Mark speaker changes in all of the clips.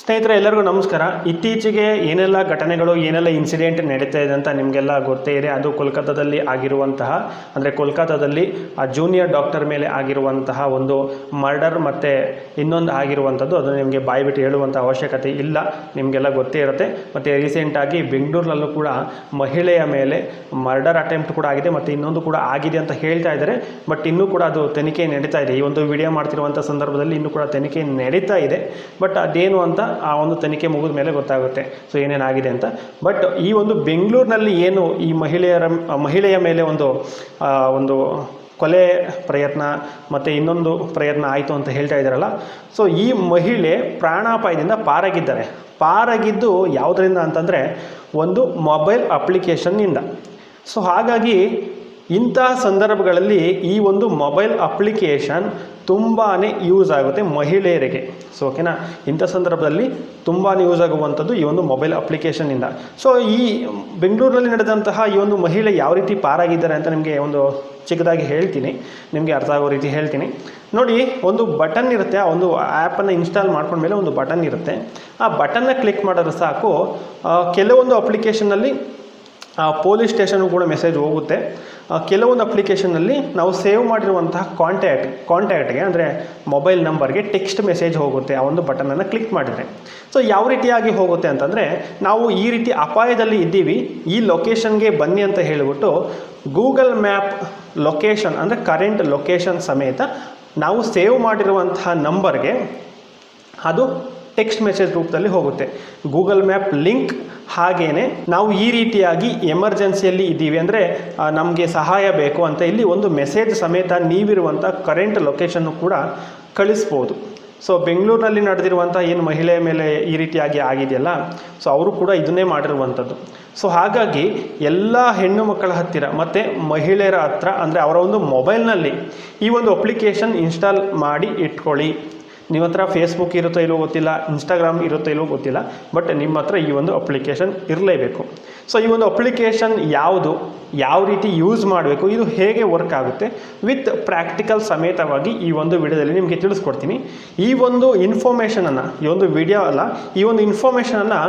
Speaker 1: ಸ್ನೇಹಿತರೆ, ಎಲ್ಲರಿಗೂ ನಮಸ್ಕಾರ. ಇತ್ತೀಚೆಗೆ ಏನೆಲ್ಲ ಘಟನೆಗಳು, ಏನೆಲ್ಲ ಇನ್ಸಿಡೆಂಟ್ ನಡೀತಾ ಇದೆ ಅಂತ ನಿಮಗೆಲ್ಲ ಗೊತ್ತೇ ಇದೆ. ಅದು ಕೋಲ್ಕತ್ತಾದಲ್ಲಿ ಆಗಿರುವಂತಹ, ಅಂದರೆ ಕೋಲ್ಕತ್ತಾದಲ್ಲಿ ಆ ಜೂನಿಯರ್ ಡಾಕ್ಟರ್ ಮೇಲೆ ಆಗಿರುವಂತಹ ಒಂದು ಮರ್ಡರ್ ಮತ್ತು ಇನ್ನೊಂದು ಆಗಿರುವಂಥದ್ದು. ಅದು ನಿಮಗೆ ಬಾಯ್ಬಿಟ್ಟು ಹೇಳುವಂಥ ಅವಶ್ಯಕತೆ ಇಲ್ಲ. ನಿಮಗೆಲ್ಲ ಗೊತ್ತೇ ಇರುತ್ತೆ. ಮತ್ತು ರೀಸೆಂಟಾಗಿ ಬೆಂಗಳೂರಿನಲ್ಲೂ ಕೂಡ ಮಹಿಳೆಯ ಮೇಲೆ ಮರ್ಡರ್ ಅಟೆಂಪ್ಟ್ ಕೂಡ ಆಗಿದೆ ಮತ್ತು ಇನ್ನೊಂದು ಕೂಡ ಆಗಿದೆ ಅಂತ ಹೇಳ್ತಾ ಇದ್ದಾರೆ. ಬಟ್ ಇನ್ನೂ ಕೂಡ ಅದು ತನಿಖೆ ನಡೀತಾ ಇದೆ. ಈ ಒಂದು ವಿಡಿಯೋ ಮಾಡ್ತಿರುವಂಥ ಸಂದರ್ಭದಲ್ಲಿ ಇನ್ನೂ ಕೂಡ ತನಿಖೆ ನಡೀತಾ ಇದೆ. ಬಟ್ ಅದೇನು ಅಂತ ಆ ಒಂದು ತನಿಖೆ ಮುಗಿದ ಮೇಲೆ ಗೊತ್ತಾಗುತ್ತೆ. ಸೊ ಏನೇನಾಗಿದೆ ಅಂತ. ಬಟ್ ಈ ಒಂದು ಬೆಂಗಳೂರಿನಲ್ಲಿ ಏನು ಈ ಮಹಿಳೆಯರ, ಮಹಿಳೆಯ ಮೇಲೆ ಒಂದು ಒಂದು ಕೊಲೆ ಪ್ರಯತ್ನ ಮತ್ತು ಇನ್ನೊಂದು ಪ್ರಯತ್ನ ಆಯಿತು ಅಂತ ಹೇಳ್ತಾ ಇದ್ದಾರಲ್ಲ. ಸೊ ಈ ಮಹಿಳೆ ಪ್ರಾಣಾಪಾಯದಿಂದ ಪಾರಾಗಿದ್ದಾರೆ. ಪಾರಾಗಿದ್ದು ಯಾವುದರಿಂದ ಅಂತಂದರೆ ಒಂದು ಮೊಬೈಲ್ ಅಪ್ಲಿಕೇಶನ್ನಿಂದ. ಸೊ ಹಾಗಾಗಿ ಇಂತಹ ಸಂದರ್ಭಗಳಲ್ಲಿ ಈ ಒಂದು ಮೊಬೈಲ್ ಅಪ್ಲಿಕೇಶನ್ ತುಂಬಾ ಯೂಸ್ ಆಗುತ್ತೆ ಮಹಿಳೆಯರಿಗೆ. ಸೊ ಓಕೆನಾ ಇಂಥ ಸಂದರ್ಭದಲ್ಲಿ ತುಂಬಾ ಯೂಸ್ ಆಗುವಂಥದ್ದು ಈ ಒಂದು ಮೊಬೈಲ್ ಅಪ್ಲಿಕೇಶನ್ನಿಂದ ಸೊ ಈ ಬೆಂಗಳೂರಿನಲ್ಲಿ ನಡೆದಂತಹ ಈ ಒಂದು ಮಹಿಳೆ ಯಾವ ರೀತಿ ಪಾರಾಗಿದ್ದಾರೆ ಅಂತ ನಿಮಗೆ ಒಂದು ಚಿಕ್ಕದಾಗಿ ಹೇಳ್ತೀನಿ. ನಿಮಗೆ ಅರ್ಥ ಆಗೋ ರೀತಿ ಹೇಳ್ತೀನಿ. ನೋಡಿ, ಒಂದು ಬಟನ್ ಇರುತ್ತೆ, ಆ ಒಂದು ಆ್ಯಪನ್ನು ಇನ್ಸ್ಟಾಲ್ ಮಾಡ್ಕೊಂಡ್ಮೇಲೆ ಒಂದು ಬಟನ್ ಇರುತ್ತೆ. ಆ ಬಟನ್ನ ಕ್ಲಿಕ್ ಮಾಡಿದ್ರೆ ಸಾಕು ಕೆಲವೊಂದು ಅಪ್ಲಿಕೇಶನ್ನಲ್ಲಿ ಪೊಲೀಸ್ ಸ್ಟೇಷನ್ಗೂ ಕೂಡ ಮೆಸೇಜ್ ಹೋಗುತ್ತೆ. ಕೆಲವೊಂದು ಅಪ್ಲಿಕೇಶನಲ್ಲಿ ನಾವು ಸೇವ್ ಮಾಡಿರುವಂತಹ ಕಾಂಟ್ಯಾಕ್ಟ್ ಕಾಂಟ್ಯಾಕ್ಟ್ಗೆ ಅಂದರೆ ಮೊಬೈಲ್ ನಂಬರ್ಗೆ ಟೆಕ್ಸ್ಟ್ ಮೆಸೇಜ್ ಹೋಗುತ್ತೆ, ಆ ಒಂದು ಬಟನನ್ನು ಕ್ಲಿಕ್ ಮಾಡಿದರೆ. ಸೊ ಯಾವ ರೀತಿಯಾಗಿ ಹೋಗುತ್ತೆ ಅಂತಂದರೆ, ನಾವು ಈ ರೀತಿ ಅಪಾಯದಲ್ಲಿ ಇದ್ದೀವಿ, ಈ ಲೊಕೇಶನ್ಗೆ ಬನ್ನಿ ಅಂತ ಹೇಳಿಬಿಟ್ಟು ಗೂಗಲ್ ಮ್ಯಾಪ್ ಲೊಕೇಶನ್ ಅಂದರೆ ಕರೆಂಟ್ ಲೊಕೇಶನ್ ಸಮೇತ ನಾವು ಸೇವ್ ಮಾಡಿರುವಂತಹ ನಂಬರ್ಗೆ ಅದು ಟೆಕ್ಸ್ಟ್ ಮೆಸೇಜ್ ರೂಪದಲ್ಲಿ ಹೋಗುತ್ತೆ. ಗೂಗಲ್ ಮ್ಯಾಪ್ ಲಿಂಕ್ ಹಾಗೇನೆ ನಾವು ಈ ರೀತಿಯಾಗಿ ಎಮರ್ಜೆನ್ಸಿಯಲ್ಲಿ ಇದ್ದೀವಿ ಅಂದರೆ ನಮಗೆ ಸಹಾಯ ಬೇಕು ಅಂತ ಇಲ್ಲಿ ಒಂದು ಮೆಸೇಜ್ ಸಮೇತ ನೀವಿರುವಂಥ ಕರೆಂಟ್ ಲೊಕೇಶನ್ನು ಕೂಡ ಕಳಿಸ್ಬೋದು. ಸೊ, ಬೆಂಗಳೂರಿನಲ್ಲಿ ನಡೆದಿರುವಂಥ ಏನು ಮಹಿಳೆಯ ಮೇಲೆ ಈ ರೀತಿಯಾಗಿ ಆಗಿದೆಯಲ್ಲ, ಸೊ, ಅವರು ಕೂಡ ಇದನ್ನೇ ಮಾಡಿರುವಂಥದ್ದು. ಸೊ, ಹಾಗಾಗಿ ಎಲ್ಲ ಹೆಣ್ಣು ಮಕ್ಕಳ ಹತ್ತಿರ ಮತ್ತು ಮಹಿಳೆಯರ ಹತ್ರ ಅಂದರೆ ಅವರ ಒಂದು ಮೊಬೈಲ್ನಲ್ಲಿ ಈ ಒಂದು ಅಪ್ಲಿಕೇಶನ್ ಇನ್ಸ್ಟಾಲ್ ಮಾಡಿ ಇಟ್ಕೊಳ್ಳಿ. ನಿಮ್ಮ ಹತ್ರ ಫೇಸ್ಬುಕ್ ಇರುತ್ತೋ ಇಲ್ಲವೋ ಗೊತ್ತಿಲ್ಲ ಇನ್ಸ್ಟಾಗ್ರಾಮ್ ಇರುತ್ತೋ ಇಲ್ಲವೋ ಗೊತ್ತಿಲ್ಲ ಬಟ್ ನಿಮ್ಮ ಹತ್ರ ಈ ಒಂದು ಅಪ್ಲಿಕೇಶನ್ ಇರಲೇಬೇಕು. ಸೊ ಈ ಒಂದು ಅಪ್ಲಿಕೇಶನ್ ಯಾವುದು, ಯಾವ ರೀತಿ ಯೂಸ್ ಮಾಡಬೇಕು, ಇದು ಹೇಗೆ ವರ್ಕ್ ಆಗುತ್ತೆ ವಿತ್ ಪ್ರಾಕ್ಟಿಕಲ್ ಸಮೇತವಾಗಿ ಈ ಒಂದು ವಿಡಿಯೋದಲ್ಲಿ ನಿಮಗೆ ತಿಳಿಸ್ಕೊಡ್ತೀನಿ. ಈ ಒಂದು ಇನ್ಫಾರ್ಮೇಷನನ್ನು ಈ ಒಂದು ವಿಡಿಯೋ ಅಲ್ಲ, ಈ ಒಂದು ಇನ್ಫಾರ್ಮೇಷನನ್ನು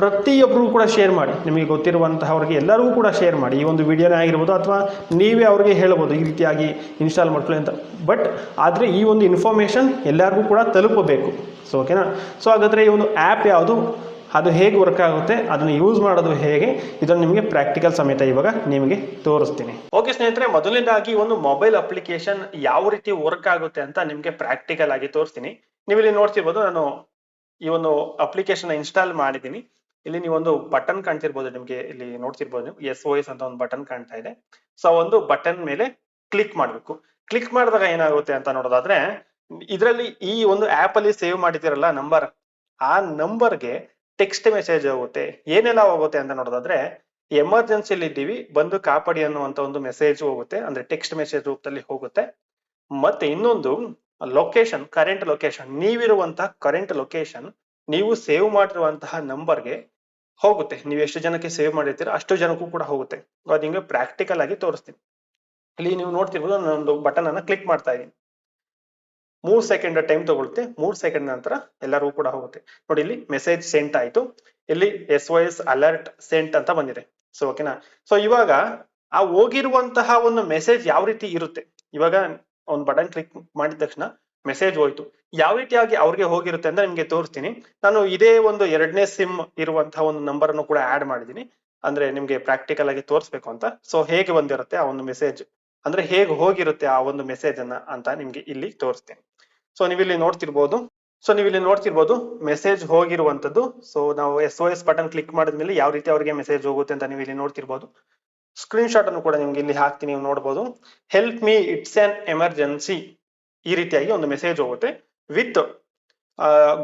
Speaker 1: ಪ್ರತಿಯೊಬ್ಬರಿಗೂ ಕೂಡ ಶೇರ್ ಮಾಡಿ. ನಿಮಗೆ ಗೊತ್ತಿರುವಂತಹವ್ರಿಗೆ ಎಲ್ಲರಿಗೂ ಕೂಡ ಶೇರ್ ಮಾಡಿ. ಈ ಒಂದು ವಿಡಿಯೋನೇ ಆಗಿರ್ಬೋದು ಅಥವಾ ನೀವೇ ಅವ್ರಿಗೆ ಹೇಳ್ಬೋದು ಈ ರೀತಿಯಾಗಿ ಇನ್ಸ್ಟಾಲ್ ಮಾಡ್ಕೊಳ್ಳಿ ಅಂತ. ಬಟ್ ಆದರೆ ಈ ಒಂದು ಇನ್ಫಾರ್ಮೇಷನ್ ಎಲ್ಲರಿಗೂ ಕೂಡ ತಲುಪಬೇಕು. ಸೊ ಓಕೆನಾ ಸೊ ಹಾಗಾದರೆ ಈ ಒಂದು ಆ್ಯಪ್ ಯಾವುದು? ಅದು ಹೇಗೆ ವರ್ಕ್ ಆಗುತ್ತೆ, ಅದನ್ನು ಯೂಸ್ ಮಾಡೋದು ಹೇಗೆ, ಇದನ್ನು ನಿಮಗೆ ಪ್ರಾಕ್ಟಿಕಲ್ ಸಮೇತ ಇವಾಗ ನಿಮಗೆ ತೋರಿಸ್ತೀನಿ. ಓಕೆ ಸ್ನೇಹಿತರೆ, ಮೊದಲನೇದಾಗಿ ಒಂದು ಮೊಬೈಲ್ ಅಪ್ಲಿಕೇಶನ್ ಯಾವ ರೀತಿ ವರ್ಕ್ ಆಗುತ್ತೆ ಅಂತ ನಿಮಗೆ ಪ್ರಾಕ್ಟಿಕಲ್ ಆಗಿ ತೋರಿಸ್ತೀನಿ. ನೀವು ಇಲ್ಲಿ ನೋಡ್ತಿರ್ಬೋದು, ನಾನು ಈ ಒಂದು ಅಪ್ಲಿಕೇಶನ್ ಇನ್ಸ್ಟಾಲ್ ಮಾಡಿದ್ದೀನಿ. ಇಲ್ಲಿ ನೀವು ಒಂದು ಬಟನ್ ಕಾಣ್ತಿರ್ಬೋದು, ನಿಮಗೆ ಇಲ್ಲಿ ನೋಡ್ತಿರ್ಬೋದು ನೀವು ಎಸ್ ಓ ಎಸ್ ಅಂತ ಒಂದು ಬಟನ್ ಕಾಣ್ತಾ ಇದೆ. ಸೊ ಒಂದು ಬಟನ್ ಮೇಲೆ ಕ್ಲಿಕ್ ಮಾಡಬೇಕು. ಕ್ಲಿಕ್ ಮಾಡಿದಾಗ ಏನಾಗುತ್ತೆ ಅಂತ ನೋಡೋದಾದ್ರೆ, ಇದರಲ್ಲಿ ಈ ಒಂದು ಆಪ್ ಅಲ್ಲಿ ಸೇವ್ ಮಾಡಿದಿರಲ್ಲ ನಂಬರ್ ಆ ನಂಬರ್ಗೆ ಟೆಕ್ಸ್ಟ್ ಮೆಸೇಜ್ ಹೋಗುತ್ತೆ ಏನೆಲ್ಲ ಹೋಗುತ್ತೆ ಅಂತ ನೋಡೋದಾದ್ರೆ ಎಮರ್ಜೆನ್ಸಿಲಿ ಇದ್ದೀವಿ ಬಂದು ಕಾಪಾಡಿ ಅನ್ನುವಂತ ಒಂದು ಮೆಸೇಜ್ ಹೋಗುತ್ತೆ. ಅಂದ್ರೆ ಟೆಕ್ಸ್ಟ್ ಮೆಸೇಜ್ ರೂಪದಲ್ಲಿ ಹೋಗುತ್ತೆ. ಮತ್ತೆ ಇನ್ನೊಂದು ಲೊಕೇಶನ್ ಕರೆಂಟ್ ಲೊಕೇಶನ್ ನೀವಿರುವಂತಹ ಕರೆಂಟ್ ಲೊಕೇಶನ್ ನೀವು ಸೇವ್ ಮಾಡಿರುವಂತಹ ನಂಬರ್ಗೆ ಹೋಗುತ್ತೆ. ನೀವು ಎಷ್ಟು ಜನಕ್ಕೆ ಸೇವ್ ಮಾಡಿರ್ತೀರಾ ಅಷ್ಟು ಜನಕ್ಕೂ ಕೂಡ ಹೋಗುತ್ತೆ. ಅದು ಹಿಂಗೆ ಪ್ರಾಕ್ಟಿಕಲ್ ಆಗಿ ತೋರಿಸ್ತೀನಿ. ಇಲ್ಲಿ ನೀವು ನೋಡ್ತಿರ್ಬೋದು, ನಾನೊಂದು ಬಟನ್ ಅನ್ನ ಕ್ಲಿಕ್ ಮಾಡ್ತಾ ಇದ್ದೀನಿ. ಮೂರ್ ಸೆಕೆಂಡ್ ಟೈಮ್ ತಗೊಳುತ್ತೆ ಮೂರ್ ಸೆಕೆಂಡ್ ನಂತರ ಎಲ್ಲರಿಗೂ ಕೂಡ ಹೋಗುತ್ತೆ. ನೋಡಿ, ಇಲ್ಲಿ ಮೆಸೇಜ್ ಸೆಂಟ್ ಆಯ್ತು. ಇಲ್ಲಿ S O S alert sent ಅಂತ ಬಂದಿದೆ. ಸೊ ಓಕೆನಾ ಸೊ ಇವಾಗ ಆ ಹೋಗಿರುವಂತಹ ಒಂದು ಮೆಸೇಜ್ ಯಾವ ರೀತಿ ಇರುತ್ತೆ? ಇವಾಗ ಒಂದು ಬಟನ್ ಕ್ಲಿಕ್ ಮಾಡಿದ ತಕ್ಷಣ ಮೆಸೇಜ್ ಹೋಯ್ತು. ಯಾವ ರೀತಿಯಾಗಿ ಅವ್ರಿಗೆ ಹೋಗಿರುತ್ತೆ ಅಂತ ನಿಮ್ಗೆ ತೋರಿಸ್ತೀನಿ. ನಾನು ಇದೇ ಒಂದು ಎರಡನೇ ಸಿಮ್ ಇರುವಂತಹ ಒಂದು ನಂಬರ್ ಅನ್ನು ಕೂಡ ಆಡ್ ಮಾಡಿದೀನಿ ಅಂದ್ರೆ ನಿಮ್ಗೆ ಪ್ರಾಕ್ಟಿಕಲ್ ಆಗಿ ತೋರಿಸ್ಬೇಕು ಅಂತ. ಸೊ ಹೇಗೆ ಬಂದಿರುತ್ತೆ ಆ ಒಂದು ಮೆಸೇಜ್ ಅಂದ್ರೆ ಹೇಗೆ ಹೋಗಿರುತ್ತೆ ಆ ಒಂದು ಮೆಸೇಜ್ ಅನ್ನ ಅಂತ ನಿಮ್ಗೆ ಇಲ್ಲಿ ತೋರಿಸ್ತೀನಿ. ಸೊ ನೀವು ಇಲ್ಲಿ ನೋಡ್ತಿರ್ಬೋದು. ಸೊ ನೀವು ಇಲ್ಲಿ ನೋಡ್ತಿರ್ಬೋದು ಮೆಸೇಜ್ ಹೋಗಿರುವಂತದ್ದು ಸೊ ನಾವು S O S button click ಮಾಡಿದ್ಮೇಲೆ ಯಾವ ರೀತಿ ಅವರಿಗೆ ಮೆಸೇಜ್ ಹೋಗುತ್ತೆ ಅಂತ ನೀವು ಇಲ್ಲಿ ನೋಡ್ತಿರ್ಬೋದು. ಸ್ಕ್ರೀನ್ ಶಾಟ್ ಅನ್ನು ಕೂಡ ನಿಮ್ಗೆ ಇಲ್ಲಿ ಹಾಕ್ತೀನಿ, ನೀವು ನೋಡ್ಬೋದು. Help me it's on emergency ಈ ರೀತಿಯಾಗಿ ಒಂದು ಮೆಸೇಜ್ ಹೋಗುತ್ತೆ. ವಿತ್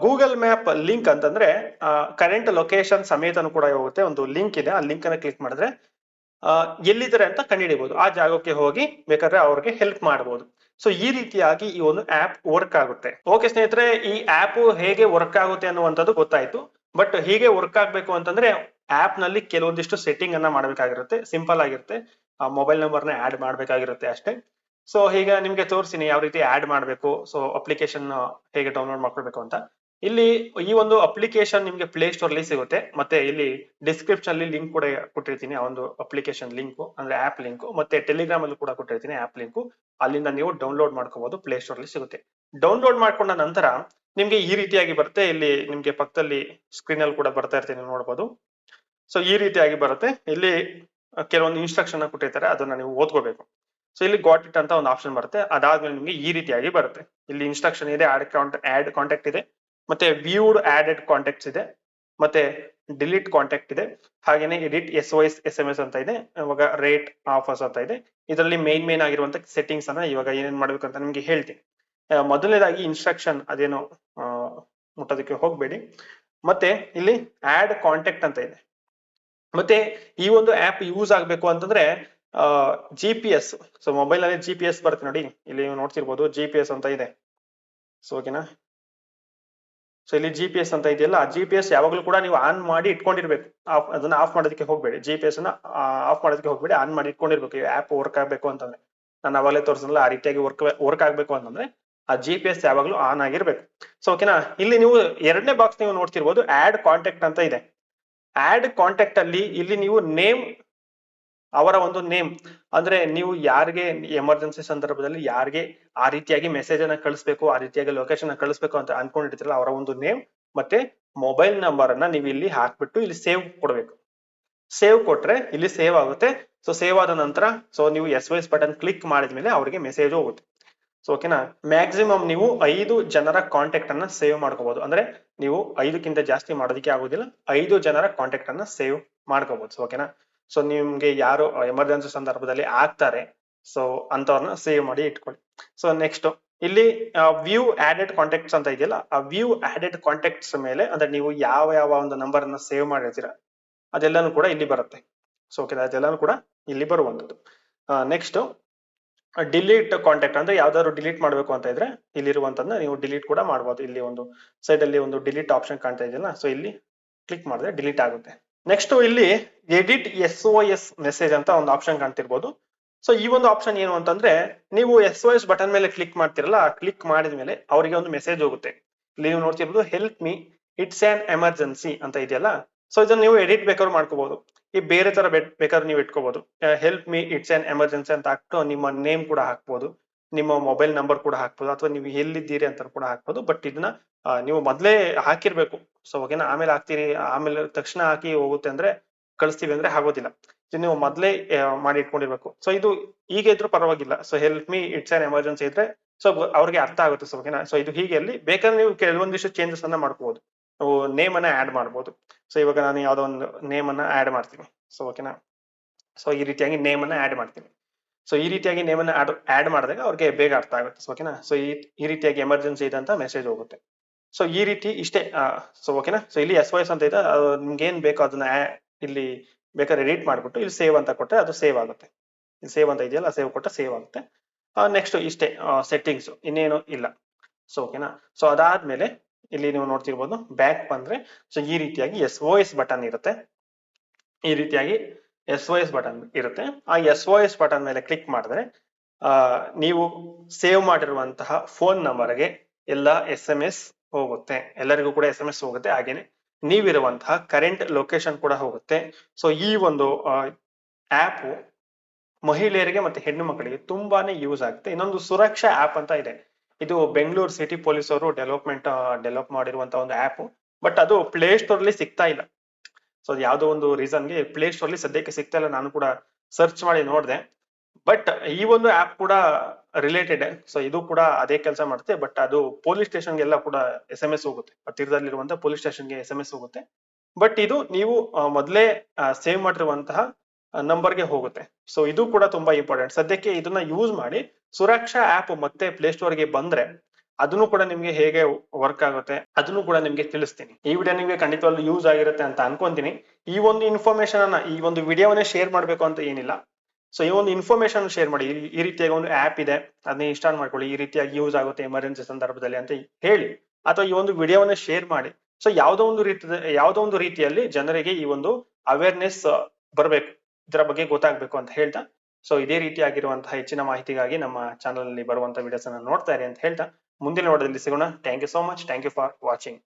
Speaker 1: ಗೂಗಲ್ ಮ್ಯಾಪ್ ಲಿಂಕ್ ಅಂತಂದ್ರೆ ಕರೆಂಟ್ ಲೊಕೇಶನ್ ಸಮೇತನು ಕೂಡ ಹೋಗುತ್ತೆ. ಒಂದು ಲಿಂಕ್ ಇದೆ. ಆ ಲಿಂಕ್ ಅನ್ನ ಕ್ಲಿಕ್ ಮಾಡಿದ್ರೆ ಎಲ್ಲಿದ್ದಾರೆ ಅಂತ ಕಂಡುಹಿಡಿಬಹುದು ಆ ಜಾಗಕ್ಕೆ ಹೋಗಿ ಬೇಕಾದ್ರೆ ಅವ್ರಿಗೆ ಹೆಲ್ಪ್ ಮಾಡಬಹುದು ಸೊ ಈ ರೀತಿಯಾಗಿ ಈ ಒಂದು ಆಪ್ ವರ್ಕ್ ಆಗುತ್ತೆ. ಓಕೆ ಸ್ನೇಹಿತರೆ, ಈ ಆಪ್ ಹೇಗೆ ವರ್ಕ್ ಆಗುತ್ತೆ ಅನ್ನುವಂಥದ್ದು ಗೊತ್ತಾಯ್ತು. ಬಟ್ ಹೀಗೆ ವರ್ಕ್ ಆಗ್ಬೇಕು ಅಂತಂದ್ರೆ ಆಪ್ನಲ್ಲಿ ಕೆಲವೊಂದಿಷ್ಟು ಸೆಟ್ಟಿಂಗ್ ಅನ್ನ ಮಾಡಬೇಕಾಗಿರುತ್ತೆ. ಸಿಂಪಲ್ ಆಗಿರುತ್ತೆ. ಆ ಮೊಬೈಲ್ ನಂಬರ್ನ ಆಡ್ ಮಾಡಬೇಕಾಗಿರುತ್ತೆ ಅಷ್ಟೇ. ಸೊ ಈಗ ನಿಮ್ಗೆ ತೋರಿಸ್ತೀನಿ ಯಾವ ರೀತಿ ಆಡ್ ಮಾಡಬೇಕು. ಸೊ ಅಪ್ಲಿಕೇಶನ್ ಹೇಗೆ ಡೌನ್ಲೋಡ್ ಮಾಡ್ಕೊಳ್ಬೇಕು ಅಂತ. ಇಲ್ಲಿ ಈ ಒಂದು ಅಪ್ಲಿಕೇಶನ್ ನಿಮ್ಗೆ ಪ್ಲೇ ಸ್ಟೋರ್ ಅಲ್ಲಿ ಸಿಗುತ್ತೆ. ಮತ್ತೆ ಇಲ್ಲಿ ಡಿಸ್ಕ್ರಿಪ್ಷನ್ ಅಲ್ಲಿ ಲಿಂಕ್ ಕೂಡ ಕೊಟ್ಟಿರ್ತೀನಿ, ಆ ಒಂದು ಅಪ್ಲಿಕೇಶನ್ ಲಿಂಕ್ ಅಂದ್ರೆ ಆಪ್ ಲಿಂಕ್ ಮತ್ತೆ ಟೆಲಿಗ್ರಾಮ್ ಅಲ್ಲಿ ಕೂಡ ಕೊಟ್ಟಿರ್ತೀನಿ ಆಪ್ ಲಿಂಕ್ ಅಲ್ಲಿಂದ ನೀವು ಡೌನ್ಲೋಡ್ ಮಾಡ್ಕೋಬಹುದು ಪ್ಲೇ ಸ್ಟೋರ್ ಅಲ್ಲಿ ಸಿಗುತ್ತೆ. ಡೌನ್ಲೋಡ್ ಮಾಡ್ಕೊಂಡ ನಂತರ ನಿಮ್ಗೆ ಈ ರೀತಿಯಾಗಿ ಬರುತ್ತೆ. ಇಲ್ಲಿ ನಿಮ್ಗೆ ಪಕ್ಕದಲ್ಲಿ ಸ್ಕ್ರೀನ್ ಅಲ್ಲಿ ಕೂಡ ಬರ್ತಾ ಇರ್ತೀನಿ ನೋಡಬಹುದು ಸೊ ಈ ರೀತಿಯಾಗಿ ಬರುತ್ತೆ. ಇಲ್ಲಿ ಕೆಲವೊಂದು ಇನ್ಸ್ಟ್ರಕ್ಷನ್ ಕೊಟ್ಟಿರ್ತಾರೆ, ಅದನ್ನ ನೀವು ಓದ್ಕೋಬೇಕು. ಸೊ ಇಲ್ಲಿ ಗಾಟ್ ಇಟ್ ಅಂತ ಒಂದು ಆಪ್ಷನ್ ಬರುತ್ತೆ. ಅದಾದ್ಮೇಲೆ ನಿಮ್ಗೆ ಈ ರೀತಿಯಾಗಿ ಬರುತ್ತೆ. ಇಲ್ಲಿ ಇನ್ಸ್ಟ್ರಕ್ಷನ್ ಇದೆ ಆಡ್ ಆಡ್ ಕಾಂಟ್ಯಾಕ್ಟ್ ಇದೆ. ಮತ್ತೆ ವ್ಯೂಡ್ ಆಡೆಡ್ ಕಾಂಟ್ಯಾಕ್ಟ್ಸ್ ಇದೆ, ಮತ್ತೆ ಡಿಲೀಟ್ ಕಾಂಟ್ಯಾಕ್ಟ್ ಇದೆ. ಹಾಗೇನೆ edit S O S S M S ಅಂತ ಇದೆ, ಇವಾಗ ರೇಟ್ ಆಫರ್ಸ್ ಅಂತ ಇದೆ. ಇದರಲ್ಲಿ ಮೇನ್ ಮೇನ್ ಆಗಿರುವಂತ ಸೆಟ್ಟಿಂಗ್ಸ್ ಅನ್ನ ಇವಾಗ ಏನೇನ್ ಮಾಡ್ಬೇಕು ಅಂತ ನಿಮ್ಗೆ ಹೇಳ್ತೀನಿ. ಮೊದಲನೇದಾಗಿ ಇನ್ಸ್ಟ್ರಕ್ಷನ್ ಅದೇನೋ ಮುಟ್ಟೋದಕ್ಕೆ ಹೋಗ್ಬೇಡಿ. ಮತ್ತೆ ಇಲ್ಲಿ ಆಡ್ ಕಾಂಟ್ಯಾಕ್ಟ್ ಅಂತ ಇದೆ. ಮತ್ತೆ ಈ ಒಂದು ಆಪ್ ಯೂಸ್ ಆಗ್ಬೇಕು ಅಂತಂದ್ರೆ G P S so mobile ಅಲ್ಲಿ ಜಿ ಪಿ ಎಸ್ ಬರುತ್ತೆ ನೋಡಿ. ಇಲ್ಲಿ ನೋಡ್ತಿರ್ಬೋದು ಜಿ ಪಿ ಎಸ್ ಅಂತ ಇದೆ. ಸೊ ಓಕೆನಾ ಸೊ ಇಲ್ಲಿ ಜಿ ಪಿ ಎಸ್ ಅಂತ ಇದೆಯಲ್ಲ, ಆ ಜಿ ಪಿ ಎಸ್ ಯಾವಾಗಲೂ ಕೂಡ ನೀವು ಆನ್ ಮಾಡಿ ಇಟ್ಕೊಂಡಿರ್ಬೇಕು. ಆಫ್ ಅದನ್ನ ಆಫ್ ಮಾಡೋದಕ್ಕೆ ಹೋಗಬೇಡಿ. ಜಿ ಪಿ ಎಸ್ ಅನ್ನ ಆಫ್ ಮಾಡೋದಕ್ಕೆ ಹೋಗಬೇಡಿ. ಆನ್ ಮಾಡಿ ಇಟ್ಕೊಂಡಿರ್ಬೇಕು. ಆಪ್ ವರ್ಕ್ ಆಗಬೇಕು ಅಂತಂದ್ರೆ. ನಾನು ಅವಾಗಲೇ ತೋರಿಸಿದ್ನಲ್ಲ, ಆ ರೀತಿಯಾಗಿ ವರ್ಕ್ ವರ್ಕ್ ಆಗಬೇಕು ಅಂತಂದ್ರೆ, ಆ ಜಿ ಪಿ ಎಸ್ ಯಾವಾಗಲೂ ಆನ್ ಆಗಿರ್ಬೇಕು. ಸೊ ಓಕೆನಾ ಇಲ್ಲಿ ನೀವು ಎರಡನೇ ಬಾಕ್ಸ್ ನೀವು ನೋಡ್ತಿರ್ಬೋದು ಆಡ್ ಕಾಂಟ್ಯಾಕ್ಟ್ ಅಂತ ಇದೆ. ಆಡ್ ಕಾಂಟ್ಯಾಕ್ಟ್ ಅಲ್ಲಿ, ಇಲ್ಲಿ ನೀವು ನೇಮ್ ಅವರ ಒಂದು ನೇಮ್. ಅಂದ್ರೆ ನೀವು ಯಾರಿಗೆ ಎಮರ್ಜೆನ್ಸಿ ಸಂದರ್ಭದಲ್ಲಿ ಯಾರಿಗೆ ಆ ರೀತಿಯಾಗಿ ಮೆಸೇಜ್ ಅನ್ನ ಕಳಿಸ್ಬೇಕು, ಆ ರೀತಿಯಾಗಿ ಲೊಕೇಶನ್ ಕಳಿಸ್ಬೇಕು ಅಂತ ಅನ್ಕೊಂಡಿರ್ತೀರಲ್ಲ, ಅವರ ಒಂದು ನೇಮ್ ಮತ್ತೆ ಮೊಬೈಲ್ ನಂಬರ್ ಅನ್ನ ನೀವು ಇಲ್ಲಿ ಹಾಕ್ಬಿಟ್ಟು ಇಲ್ಲಿ ಸೇವ್ ಕೊಡ್ಬೇಕು. ಸೇವ್ ಕೊಟ್ರೆ ಇಲ್ಲಿ ಸೇವ್ ಆಗುತ್ತೆ. ಸೊ ಸೇವ್ ಆದ ನಂತರ ಸೊ ನೀವು ಎಸ್ ವೈಸ್ ಬಟನ್ ಕ್ಲಿಕ್ ಮಾಡಿದ್ಮೇಲೆ ಅವರಿಗೆ ಮೆಸೇಜ್ ಹೋಗುತ್ತೆ. ಸೊ ಓಕೆನಾ ಮ್ಯಾಕ್ಸಿಮಮ್ ನೀವು ಐದು ಜನರ ಕಾಂಟ್ಯಾಕ್ಟ್ ಅನ್ನ ಸೇವ್ ಮಾಡ್ಕೋಬಹುದು ಅಂದ್ರೆ ನೀವು ಐದಕ್ಕಿಂತ ಜಾಸ್ತಿ ಮಾಡೋದಕ್ಕೆ ಆಗೋದಿಲ್ಲ, ಐದು ಜನರ ಕಾಂಟ್ಯಾಕ್ಟ್ ಅನ್ನ ಸೇವ್ ಮಾಡ್ಕೋಬಹುದು ಓಕೆನಾ ಸೊ ನಿಮ್ಗೆ ಯಾರು ಎಮರ್ಜೆನ್ಸಿ ಸಂದರ್ಭದಲ್ಲಿ ಆಗ್ತಾರೆ. ಸೊ ಅಂತವ್ರನ್ನ ಸೇವ್ ಮಾಡಿ ಇಟ್ಕೊಳ್ಳಿ. ಸೊ ನೆಕ್ಸ್ಟ್ ಇಲ್ಲಿ ವ್ಯೂ ಆಡೆಡ್ ಕಾಂಟ್ಯಾಕ್ಟ್ಸ್ ಅಂತ ಇದೆಯಲ್ಲ, ಆ ವ್ಯೂ ಆಡೆಡ್ ಕಾಂಟ್ಯಾಕ್ಟ್ಸ್ ಮೇಲೆ, ಅಂದ್ರೆ ನೀವು ಯಾವ ಯಾವ ಒಂದು ನಂಬರ್ ಅನ್ನ ಸೇವ್ ಮಾಡಿರ್ತೀರ ಅದೆಲ್ಲಾನು ಕೂಡ ಇಲ್ಲಿ ಬರುತ್ತೆ. ಸೊ ಓಕೆ ಅದೆಲ್ಲಾನು ಕೂಡ ಇಲ್ಲಿ ಬರುವಂತದ್ದು ನೆಕ್ಸ್ಟ್ ಡಿಲೀಟ್ ಕಾಂಟ್ಯಾಕ್ಟ್ ಅಂದ್ರೆ ಯಾವ್ದಾದ್ರು ಡಿಲೀಟ್ ಮಾಡಬೇಕು ಅಂತ ಇದ್ರೆ ಇಲ್ಲಿರುವಂತದನ್ನ ನೀವು ಡಿಲೀಟ್ ಕೂಡ ಮಾಡಬಹುದು ಇಲ್ಲಿ ಒಂದು ಸೈಡ್ ಅಲ್ಲಿ ಒಂದು ಡಿಲೀಟ್ ಆಪ್ಷನ್ ಕಾಣ್ತಾ ಇದೆಯಲ್ಲ ಸೊ ಇಲ್ಲಿ ಕ್ಲಿಕ್ ಮಾಡಿದ್ರೆ ಡಿಲೀಟ್ ಆಗುತ್ತೆ. ನೆಕ್ಸ್ಟ್ ಇಲ್ಲಿ edit S O S message ಅಂತ ಒಂದು ಆಪ್ಷನ್ ಕಾಣ್ತಿರ್ಬೋದು. ಸೊ ಈ ಒಂದು ಆಪ್ಷನ್ ಏನು ಅಂತಂದ್ರೆ, ನೀವು ಎಸ್ ಒ ಎಸ್ ಬಟನ್ ಮೇಲೆ ಕ್ಲಿಕ್ ಮಾಡ್ತಿರಲ್ಲ ಕ್ಲಿಕ್ ಮಾಡಿದ ಮೇಲೆ ಅವರಿಗೆ ಒಂದು ಮೆಸೇಜ್ ಹೋಗುತ್ತೆ. ಇಲ್ಲಿ ನೀವು ನೋಡ್ತಿರ್ಬೋದು help me it's on emergency ಅಂತ ಇದೆಯಲ್ಲ? ಸೊ ಇದನ್ನ ನೀವು ಎಡಿಟ್ ಬೇಕಾದ್ರೂ ಮಾಡ್ಕೋಬಹುದು ಈ ಬೇರೆ ತರ ಬೇಕಾದ್ರೆ ಬೇಕಾದ್ರೂ ನೀವು ಇಟ್ಕೋಬಹುದು help me it's on emergency ಅಂತ ಹಾಕ್ಬಿಟ್ಟು ನಿಮ್ಮ ನೇಮ್ ಕೂಡ ಹಾಕ್ಬೋದು. ನಿಮ್ಮ ಮೊಬೈಲ್ ನಂಬರ್ ಕೂಡ ಹಾಕ್ಬೋದು, ಅಥವಾ ನೀವು ಎಲ್ಲಿದ್ದೀರಿ ಅಂತ ಕೂಡ ಹಾಕ್ಬೋದು. ಬಟ್ ಇದನ್ನ ನೀವು ಮೊದಲೇ ಹಾಕಿರ್ಬೇಕು. ಸೊ ಓಕೆನಾ ಆಮೇಲೆ ಹಾಕ್ತೀರಿ, ಆಮೇಲೆ ತಕ್ಷಣ ಹಾಕಿ ಹೋಗುತ್ತೆ ಅಂದ್ರೆ ಕಳಿಸ್ತೀವಿ ಅಂದ್ರೆ ಆಗೋದಿಲ್ಲ. ನೀವು ಮೊದಲೇ ಮಾಡಿ ಇಟ್ಕೊಂಡಿರ್ಬೇಕು. ಸೊ ಇದು ಈಗ ಇದ್ರೂ ಪರವಾಗಿಲ್ಲ. So help me it's on emergency ಇದ್ರೆ ಸೊ ಅವ್ರಿಗೆ ಅರ್ಥ ಆಗುತ್ತೆ. ಸೊ ಓಕೆನಾ ಸೊ ಇದು ಹೀಗೆ ಅಲ್ಲಿ ಬೇಕಾದ್ರೆ ನೀವು ಕೆಲವೊಂದಿಷ್ಟು ಚೇಂಜಸ್ ಅನ್ನ ಮಾಡ್ಕೋಬಹುದು ನೇಮ್ ಅನ್ನ ಆಡ್ ಮಾಡ್ಬೋದು. ಸೊ ಇವಾಗ ನಾನು ಯಾವ್ದೋ ಒಂದು ನೇಮ್ ಅನ್ನ ಆಡ್ ಮಾಡ್ತೀನಿ. ಸೊ ಓಕೆನಾ ಸೊ ಈ ರೀತಿಯಾಗಿ ನೇಮ್ ಅನ್ನ ಆಡ್ ಮಾಡ್ತೀನಿ. ಸೊ ಈ ರೀತಿಯಾಗಿ ನೇಮ್ ಅನ್ನ ಆಡ್ ಮಾಡಿದಾಗ ಅವ್ರಿಗೆ ಬೇಗ ಅರ್ಥ ಆಗುತ್ತೆ. ಓಕೆನಾ ಸೊ ಈ ರೀತಿಯಾಗಿ ಎಮರ್ಜೆನ್ಸಿ ಇದೆ ಅಂತ ಮೆಸೇಜ್ ಹೋಗುತ್ತೆ. ಸೊ ಈ ರೀತಿ ಇಷ್ಟೇ ಸೊ ಓಕೆನಾ ಸೊ ಇಲ್ಲಿ ಎಸ್ ವೈಸ್ ಅಂತ ಇದೆ. ಅದು ನಿಮ್ಗೆ ಏನ್ ಬೇಕೋ ಅದನ್ನ ಇಲ್ಲಿ ಬೇಕಾದ್ರೆ ಎಡಿಟ್ ಮಾಡಿಬಿಟ್ಟು ಇಲ್ಲಿ ಸೇವ್ ಅಂತ ಕೊಟ್ಟರೆ ಅದು ಸೇವ್ ಆಗುತ್ತೆ. ಇಲ್ಲಿ ಸೇವ್ ಅಂತ ಇದೆಯಲ್ಲ ಸೇವ್ ಕೊಟ್ಟರೆ ಸೇವ್ ಆಗುತ್ತೆ. ನೆಕ್ಸ್ಟ್ ಇಷ್ಟೇ ಸೆಟ್ಟಿಂಗ್ಸ್ ಇನ್ನೇನು ಇಲ್ಲ. ಸೊ ಓಕೆನಾ ಸೊ ಅದಾದ್ಮೇಲೆ ಇಲ್ಲಿ ನೀವು ನೋಡ್ತಿರ್ಬೋದು ಬ್ಯಾಕ್ ಬಂದ್ರೆ ಸೊ ಈ ರೀತಿಯಾಗಿ ಎಸ್ ಓ ಎಸ್ ಬಟನ್ ಇರುತ್ತೆ. ಈ ರೀತಿಯಾಗಿ ಎಸ್ ಎಸ್ ಬಟನ್ ಇರುತ್ತೆ. ಆ ಎಸ್ ಒ ಎಸ್ ಬಟನ್ ಮೇಲೆ ಕ್ಲಿಕ್ ಮಾಡಿದ್ರೆ ನೀವು ಸೇವ್ ಮಾಡಿರುವಂತಹ ಫೋನ್ ನಂಬರ್ಗೆ ಎಲ್ಲ ಎಸ್ ಎಂ ಎಸ್ ಹೋಗುತ್ತೆ. ಎಲ್ಲರಿಗೂ ಕೂಡ ಎಸ್ ಎಂ ಎಸ್ ಹೋಗುತ್ತೆ. ಹಾಗೇನೆ ನೀವಿರುವಂತಹ ಕರೆಂಟ್ ಲೊಕೇಶನ್ ಕೂಡ ಹೋಗುತ್ತೆ. ಸೊ ಈ ಒಂದು ಆಪ್ ಮಹಿಳೆಯರಿಗೆ ಮತ್ತೆ ಹೆಣ್ಣು ಮಕ್ಕಳಿಗೆ ತುಂಬಾನೇ ಯೂಸ್ ಆಗುತ್ತೆ. ಇನ್ನೊಂದು ಸುರಕ್ಷಾ ಆ್ಯಪ್ ಅಂತ ಇದೆ. ಇದು ಬೆಂಗಳೂರು ಸಿಟಿ ಪೊಲೀಸ್ ಅವರು ಡೆವಲಪ್ಮೆಂಟ್ ಡೆವಲಪ್ ಮಾಡಿರುವಂತಹ ಒಂದು ಆ್ಯಪ್ ಬಟ್ ಅದು ಪ್ಲೇ ಸ್ಟೋರ್ ಅಲ್ಲಿ ಸಿಗ್ತಾ ಇಲ್ಲ. ಸೊ ಯಾವ್ದೋ ಒಂದು ರೀಸನ್ಗೆ ಪ್ಲೇ ಸ್ಟೋರ್ ಅಲ್ಲಿ ಸದ್ಯಕ್ಕೆ ಸಿಗ್ತಾ ಇಲ್ಲ. ನಾನು ಕೂಡ ಸರ್ಚ್ ಮಾಡಿ ನೋಡಿದೆ. ಬಟ್ ಈ ಒಂದು ಆಪ್ ಕೂಡ ರಿಲೇಟೆಡ್ ಸೊ ಇದು ಕೂಡ ಅದೇ ಕೆಲಸ ಮಾಡುತ್ತೆ. ಬಟ್ ಅದು ಪೊಲೀಸ್ ಸ್ಟೇಷನ್ಗೆಲ್ಲ ಕೂಡ ಎಸ್ ಎಂ ಎಸ್ ಹೋಗುತ್ತೆ. ಹತ್ತಿರದಲ್ಲಿರುವಂತಹ ಪೊಲೀಸ್ ಸ್ಟೇಷನ್ಗೆ ಎಸ್ ಎಂ ಎಸ್ ಹೋಗುತ್ತೆ. ಬಟ್ ಇದು ನೀವು ಮೊದಲೇ ಸೇವ್ ಮಾಡಿರುವಂತಹ ನಂಬರ್ಗೆ ಹೋಗುತ್ತೆ. ಸೊ ಇದು ಕೂಡ ತುಂಬಾ ಇಂಪಾರ್ಟೆಂಟ್ ಸದ್ಯಕ್ಕೆ ಇದನ್ನ ಯೂಸ್ ಮಾಡಿ ಸುರಕ್ಷಾ ಆಪ್ ಮತ್ತೆ ಪ್ಲೇ ಗೆ ಬಂದ್ರೆ ಅದನ್ನು ಕೂಡ ನಿಮ್ಗೆ ಹೇಗೆ ವರ್ಕ್ ಆಗುತ್ತೆ ಅದನ್ನು ಕೂಡ ನಿಮ್ಗೆ ತಿಳಿಸ್ತೀನಿ. ಈ ವಿಡಿಯೋ ನಿಮ್ಗೆ ಖಂಡಿತವಾಗ್ಲೂ ಯೂಸ್ ಆಗಿರುತ್ತೆ ಅಂತ ಅನ್ಕೊಂತೀನಿ. ಈ ಒಂದು ಇನ್ಫಾರ್ಮೇಶನ್ ಅನ್ನ, ಈ ಒಂದು ವಿಡಿಯೋವನ್ನೇ ಶೇರ್ ಮಾಡ್ಬೇಕು ಅಂತ ಏನಿಲ್ಲ. ಸೊ ಈ ಒಂದು ಇನ್ಫಾರ್ಮೇಶನ್ ಶೇರ್ ಮಾಡಿ. ಈ- ರೀತಿಯಾಗಿ ಒಂದು ಆಪ್ ಇದೆ. ಅದನ್ನ ಇನ್ಸ್ಟಾಲ್ ಮಾಡ್ಕೊಳ್ಳಿ. ಈ ರೀತಿಯಾಗಿ ಯೂಸ್ ಆಗುತ್ತೆ ಎಮರ್ಜೆನ್ಸಿ ಸಂದರ್ಭದಲ್ಲಿ ಅಂತ ಹೇಳಿ, ಅಥವಾ ಈ ಒಂದು ವಿಡಿಯೋವನ್ನ ಶೇರ್ ಮಾಡಿ. ಸೊ ಯಾವುದೋ ಒಂದು ರೀತಿ ಯಾವುದೋ ಒಂದು ರೀತಿಯಲ್ಲಿ ಜನರಿಗೆ ಈ ಒಂದು ಅವೇರ್ನೆಸ್ ಬರಬೇಕು. ಇದರ ಬಗ್ಗೆ ಗೊತ್ತಾಗ್ಬೇಕು ಅಂತ ಹೇಳ್ತಾ. ಸೊ ಇದೇ ರೀತಿಯಾಗಿರುವಂತಹ ಹೆಚ್ಚಿನ ಮಾಹಿತಿಗಾಗಿ ನಮ್ಮ ಚಾನಲ್ ಅಲ್ಲಿ ಬರುವಂತಹ ವಿಡಿಯೋಸ್ ಅನ್ನ ನೋಡ್ತಾ ಇರಿ ಅಂತ ಹೇಳ್ತಾ. ಮುಂದಿನ ನೋಡೋದಲ್ಲಿ ಸಿಗೋಣ. Thank you so much thank you for watching